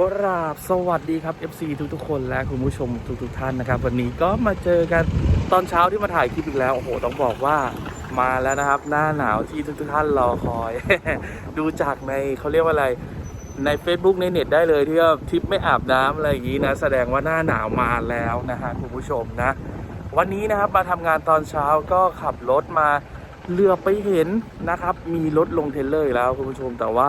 กราบสวัสดีครับ FC ทุกๆคนและคุณผู้ชมทุกๆท่านนะครับ วันนี้ก็มาเจอกันตอนเช้าที่มาถ่ายคลิปอีกแล้วโอ้โหต้องบอกว่ามาแล้วนะครับ หน้าหนาวที่ทุกๆท่านรอคอย ดูจากในเขาเรียกว่าอะไรใน Facebook ในเน็ตได้เลยที่ว่าทริปไม่อาบน้ำอะไรอย่างนี้นะ แสดงว่าหน้าหนาวมาแล้วนะฮะคุณผู้ชมนะ วันนี้นะครับมาทำงานตอนเช้าก็ขับรถมาเรือไปเห็นนะครับ มีรถลงเทเลอร์แล้วคุณผู้ชมแต่ว่า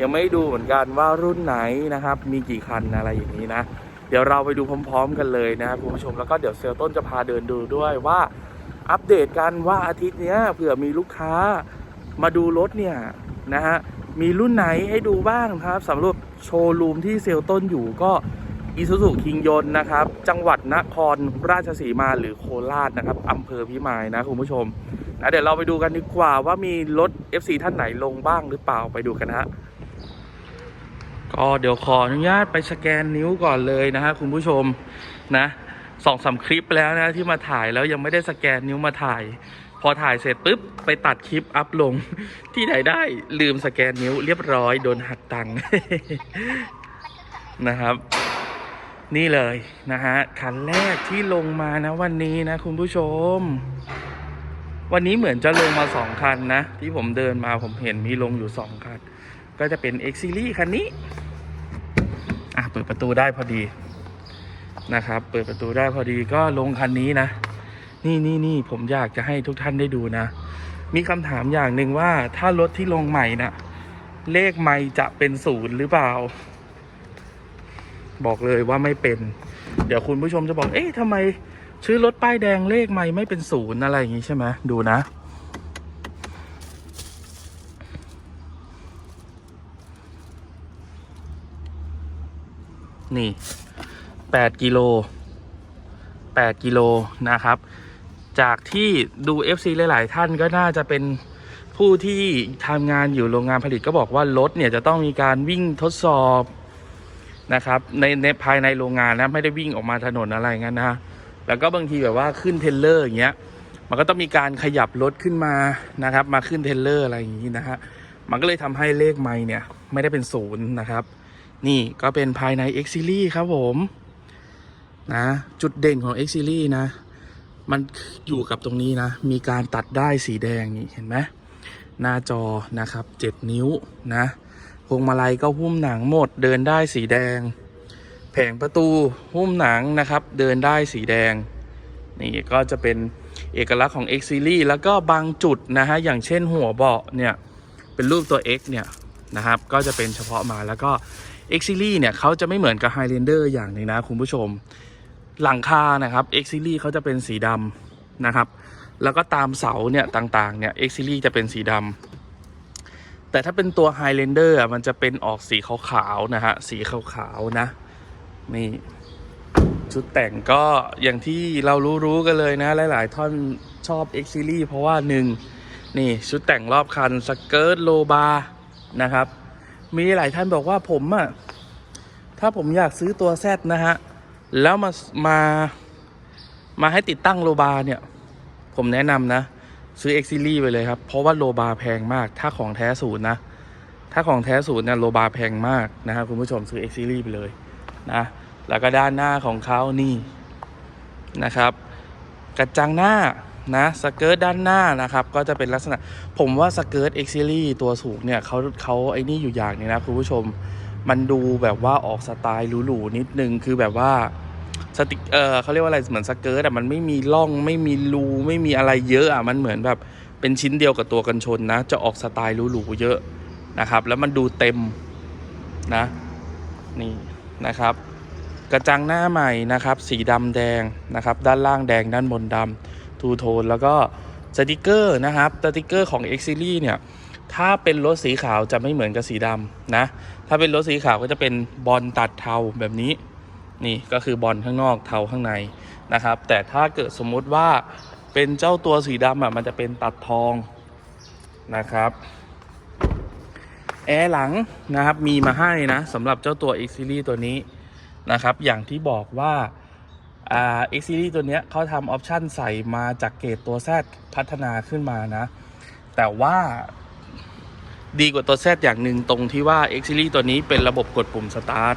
ยังไม่ดูเหมือนกันว่ารุ่นไหนนะครับ มีกี่คันอะไรอย่างนี้นะ เดี๋ยวเราไปดูพร้อม ๆ กันเลยนะครับคุณผู้ชมแล้วก็เดี๋ยวเซลต้นจะพาเดินดูด้วยว่า อัปเดตกันว่าอาทิตย์นี้เผื่อมีลูกค้ามาดูรถเนี่ยนะฮะมีรุ่นไหนให้ดูบ้างครับสำหรับโชว์รูมที่เซลต้นอยู่ก็อีซูซูคิงยนนะครับ จังหวัดนครราชสีมาหรือโคราชนะครับอำเภอพิมายนะคุณผู้ชมนะเดี๋ยวเราไปดูกันดีกว่าว่ามีรถ FC ท่านไหนลงบ้างหรือเปล่าไปดูกันนะฮะ ก็เดี๋ยวขออนุญาตไปสแกนนิ้วก่อนเลยนะฮะคุณผู้ชมนะสองสามคลิปแล้วนะที่มาถ่ายแล้วยังไม่ได้สแกนนิ้วมาถ่าย พอถ่ายเสร็จปุ๊บ ไปตัดคลิปอัพลง ที่ไหนได้ลืมสแกนนิ้วเรียบร้อยโดนหักตังค์นะครับ นี่เลยนะฮะคันแรกที่ลงมานะวันนี้นะคุณผู้ชม วันนี้เหมือนจะลงมาสองคันนะ ที่ผมเดินมาผมเห็นมีลงอยู่สองคัน ก็จะเป็น X Series คันนี้ อะเปิดประตูได้พอดีนะครับ เปิดประตูได้พอดีก็ลงคันนี้นะ นี่นี่นี่ผมอยากจะให้ทุกท่านได้ดูนะ มีคำถามอย่างหนึ่งว่าถ้ารถที่ลงใหม่นะ่ะ เลขไม่จะเป็นศูนย์หรือเปล่า บอกเลยว่าไม่เป็น เดี๋ยวคุณผู้ชมจะบอก เอ๊ะทำไมซื้อรถป้ายแดงเลขไม่ไม่เป็นศูนย์อะไรอย่างงี้ใช่ไหมดูนะ นี่8กิโล8กิโลนะครับ จากที่ดู FC หลาย ๆ ท่านก็น่าจะเป็นผู้ที่ทำงานอยู่โรงงานผลิตก็บอกว่ารถเนี่ยจะต้องมีการวิ่งทดสอบนะครับในในภายในโรงงานนะไม่ได้วิ่งออกมาถนนอะไรงั้นนะแล้วก็บางทีแบบว่าขึ้นเทเลอร์อย่างเงี้ย มันก็ต้องมีการขยับรถขึ้นมานะครับ มาขึ้นเทเลอร์อะไรอย่างงี้นะฮะมันก็เลยทำให้เลขไมล์เนี่ยไม่ได้เป็นศูนย์นะครับ นี่ก็เป็นภายใน X Series ครับผมนะจุดเด่นของ X Series นะ มันอยู่กับตรงนี้นะ มีการตัดได้สีแดงนี่เห็นไหมหน้าจอนะครับ 7 นิ้วนะพวงมาลัยก็หุ้มหนังหมดเดินได้สีแดง แผงประตูหุ้มหนังนะครับ เดินได้สีแดง นี่ก็จะเป็นเอกลักษณ์ของ X Series แล้วก็บางจุดนะฮะอย่างเช่นหัวเบาะเนี่ยเป็นรูปตัว X เนี่ยนะครับ ก็จะเป็นเฉพาะมาแล้วก็ X Series เนี่ยเขาจะไม่เหมือนกับ Highlander อย่างหนึงนะคุณผู้ชม หลังคานะครับ X Series เขาจะเป็นสีดำนะครับ แล้วก็ตามเสาเนี่ยต่างๆเนี่ย X Series จะเป็นสีดำแต่ถ้าเป็นตัว Highlander อะมันจะเป็นออกสีขาวๆนะฮะสีขาวๆนะนี่ชุดแต่งก็อย่างที่เรารู้ๆกันเลยนะ หลาย ๆ ท่านชอบ X Series เพราะว่าหนึ่งนี่ชุดแต่งรอบคันสเกิร์ตโลบาร์นะครับ มีหลายท่านบอกว่าผมอะถ้าผมอยากซื้อตัวแซดนะฮะ แล้วมามามาให้ติดตั้งโลบาร์เนี่ย ผมแนะนำนะ ซื้อ X Series ไปเลยครับ เพราะว่าโลบาร์แพงมาก ถ้าของแท้ศูนย์นะ ถ้าของแท้ศูนย์เนี่ยโลบาร์แพงมากนะครับคุณผู้ชมซื้อ X Series ไปเลยนะแล้วก็ด้านหน้าของเขานี่นะครับ กระจังหน้า นะสเกิร์ตด้านหน้านะครับ ก็จะเป็นลักษณะ ผมว่าสเกิร์ต X Series ตัวสูงเนี่ยเขาเขาไอ้นี่อยู่อย่างนึงนะคุณผู้ชม มันดูแบบว่าออกสไตล์หรูๆนิดนึง คือแบบว่าสติกเออเขาเรียกว่าอะไรเหมือนสเกิร์ตอะมันไม่มีร่องไม่มีรูไม่มีอะไรเยอะอะมันเหมือนแบบเป็นชิ้นเดียวกับตัวกันชนนะ จะออกสไตล์หรูๆเยอะนะครับ แล้วมันดูเต็มนะนี่นะครับ กระจังหน้าใหม่นะครับ สีดำแดงนะครับ ด้านล่างแดงด้านบนดำ ทูโทนแล้วก็สติกเกอร์นะครับสติกเกอร์ของ X Series เนี่ย ถ้าเป็นรถสีขาวจะไม่เหมือนกับสีดำนะ ถ้าเป็นรถสีขาวก็จะเป็นบอลตัดเทาแบบนี้ นี่ก็คือบอลข้างนอกเทาข้างในนะครับ แต่ถ้าเกิดสมมุติว่าเป็นเจ้าตัวสีดำอะมันจะเป็นตัดทองนะครับแอร์หลังนะครับมีมาให้นะสำหรับเจ้าตัว X Series ตัวนี้นะครับ อย่างที่บอกว่า อ่า X Series ตัวเนี้ยเขาทำออปชันใส่มาจากเกรดตัว Z พัฒนาขึ้นมานะ แต่ว่าดีกว่าตัว Z อย่างหนึ่งตรงที่ว่า X Series ตัวนี้เป็นระบบกดปุ่มสตาร์ท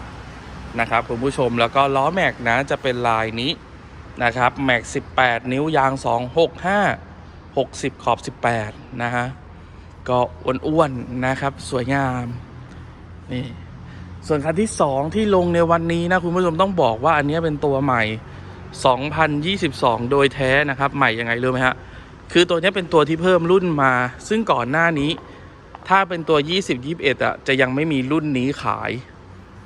นะครับคุณผู้ชมแล้วก็ล้อแม็กนะจะเป็นลายนี้นะครับแม็ก 18 นิ้วยาง 265 60 ขอบ 18 นะฮะ ก็อ้วนๆนะครับ สวยงามนี่ส่วนคันที่ 2 ที่ลงในวันนี้นะ คุณผู้ชมต้องบอกว่าอันนี้เป็นตัวใหม่ 2022 โดยแท้นะครับ ใหม่ยังไงรู้ไหมฮะ คือตัวนี้เป็นตัวที่เพิ่มรุ่นมา ซึ่งก่อนหน้านี้ ถ้าเป็นตัว 20 21อะจะยังไม่มีรุ่นนี้ขาย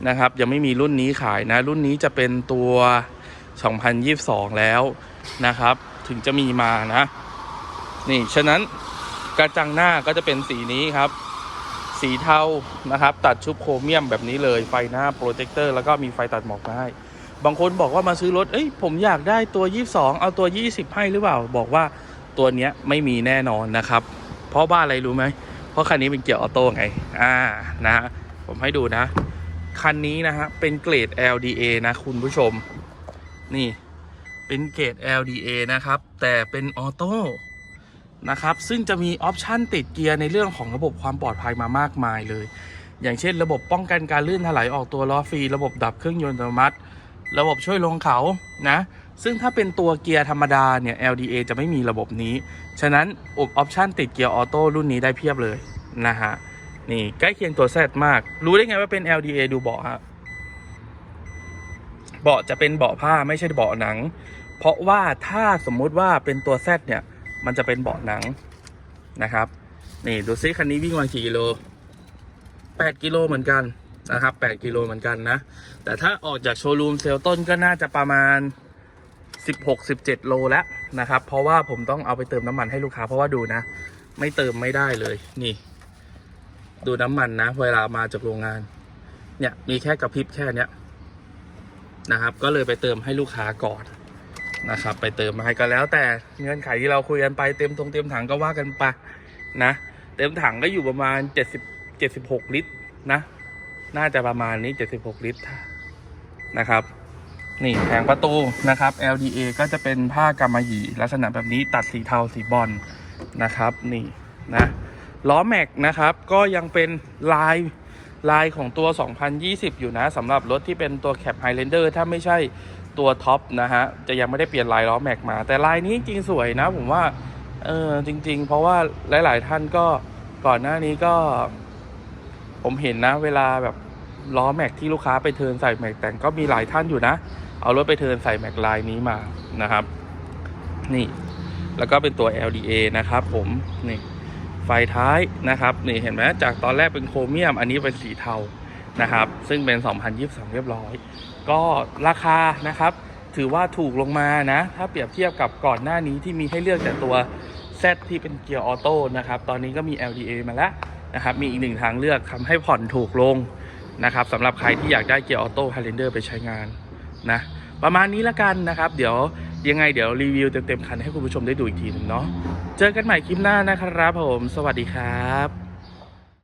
นะครับ ยังไม่มีรุ่นนี้ขายนะ รุ่นนี้จะเป็นตัว 2022 แล้วนะครับ ถึงจะมีมานะ นี่ฉะนั้นกระจังหน้าก็จะเป็นสีนี้ครับ สีเทานะครับ ตัดชุบโครเมียมแบบนี้เลยไฟหน้าโปรเจคเตอร์แล้วก็มีไฟตัดหมอกมาให้ บางคนบอกว่ามาซื้อรถ เอ้ยผมอยากได้ตัว 22 เอาตัว 20 ให้หรือเปล่า บอกว่าตัวเนี้ยไม่มีแน่นอนนะครับ เพราะว่าอะไรรู้ไหม เพราะคันนี้เป็นเกียร์ออโต้ไง อ่า นะฮะ ผมให้ดูนะ คันนี้นะฮะ เป็นเกรด LDA นะคุณผู้ชม นี่ เป็นเกรด LDA นะครับ แต่เป็นออโต้นะครับ ซึ่งจะมีออปชันติดเกียร์ในเรื่องของระบบความปลอดภัยมามากมายเลย อย่างเช่น ระบบป้องกันการลื่นถลายออกตัวล้อฟรี ระบบดับเครื่องยนต์อัตโนมัติ ระบบช่วยลงเขานะ ซึ่งถ้าเป็นตัวเกียร์ธรรมดาเนี่ย LDA จะไม่มีระบบนี้ ฉะนั้นออปชันติดเกียร์ออโต้รุ่นนี้ได้เพียบเลยนะฮะ นี่ใกล้เคียงตัว Z มาก รู้ได้ไงว่าเป็น LDA ดูเบาะฮะ เบาะจะเป็นเบาะผ้าไม่ใช่เบาะหนัง เพราะว่าถ้าสมมุติว่าเป็นตัว Z เนี่ย มันจะเป็นเบาะหนังนะครับ นี่ดูซิคันนี้วิ่งมากี่กิโล8กิโลเหมือนกัน นะครับ8กิโลเหมือนกันนะ แต่ถ้าออกจากโชว์รูมเซลต้นก็น่าจะประมาณ 16-17 โลแล้วนะครับ เพราะว่าผมต้องเอาไปเติมน้ำมันให้ลูกค้า เพราะว่าดูนะ ไม่เติมไม่ได้เลยนี่ ดูน้ำมันนะ เวลามาจากโรงงาน เนี่ยมีแค่กระพริบแค่เนี้ยนะครับ ก็เลยไปเติมให้ลูกค้าก่อนนะครับ ไปเติมมาให้ก็แล้ว แต่เงื่อนไขที่เราคุยกันไปเต็มตรงเต็มถังก็ว่ากันไปนะ เต็มถังก็อยู่ประมาณ 70 76 ลิตรนะ น่าจะประมาณนี้ 76 ลิตรนะครับ นี่แผงประตูนะครับ LDA ก็จะเป็นผ้ากำมะหยี่ลักษณะแบบนี้ตัดสีเทาสีบอลนะครับ นี่นะล้อแม็กนะครับ ก็ยังเป็นลายลายของตัว 2020 อยู่นะสำหรับรถที่เป็นตัวแคปไฮเลนเดอร์ถ้าไม่ใช่ตัวท็อปนะฮะ จะยังไม่ได้เปลี่ยนลายล้อแม็กมา แต่ลายนี้จริงสวยนะ ผมว่า เออจริง ๆ เพราะว่าหลาย ๆ ท่านก็ก่อนหน้านี้ก็ ผมเห็นนะ เวลาแบบล้อแม็กที่ลูกค้าไปเทินใส่แม็กแต่งก็มีหลายท่านอยู่นะ เอารถไปเทินใส่แม็กลายนี้มานะครับ นี่ แล้วก็เป็นตัว LDA นะครับ ผมนี่ไฟท้ายนะครับ นี่เห็นไหมจากตอนแรกเป็นโครเมียม อันนี้เป็นสีเทานะครับ ซึ่งเป็น 2022 เรียบร้อย ก็ราคานะครับ ถือว่าถูกลงมานะ ถ้าเปรียบเทียบกับก่อนหน้านี้ที่มีให้เลือกแต่ตัว Z ที่เป็นเกียร์ออโต้นะครับ ตอนนี้ก็มี LDA มาแล้ว นะครับมีอีกหนึ่งทางเลือกทำให้ผ่อนถูกลงนะครับสำหรับใครที่อยากได้เกียร์ออโต้ไฮเลนเดอร์ไปใช้งานนะประมาณนี้ละกันนะครับ เดี๋ยวยังไงเดี๋ยวรีวิวเต็มๆคันให้คุณผู้ชมได้ดูอีกทีหนึ่งเนาะเจอกันใหม่คลิปหน้านะครับผม สวัสดีครับ